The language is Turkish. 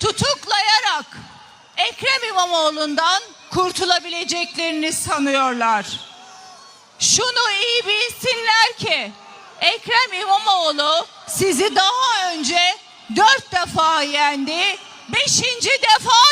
tutuklayarak Ekrem İmamoğlu'ndan kurtulabileceklerini sanıyorlar. Şunu iyi bilsinler ki Ekrem İmamoğlu sizi daha önce dört defa yendi. Beşinci defa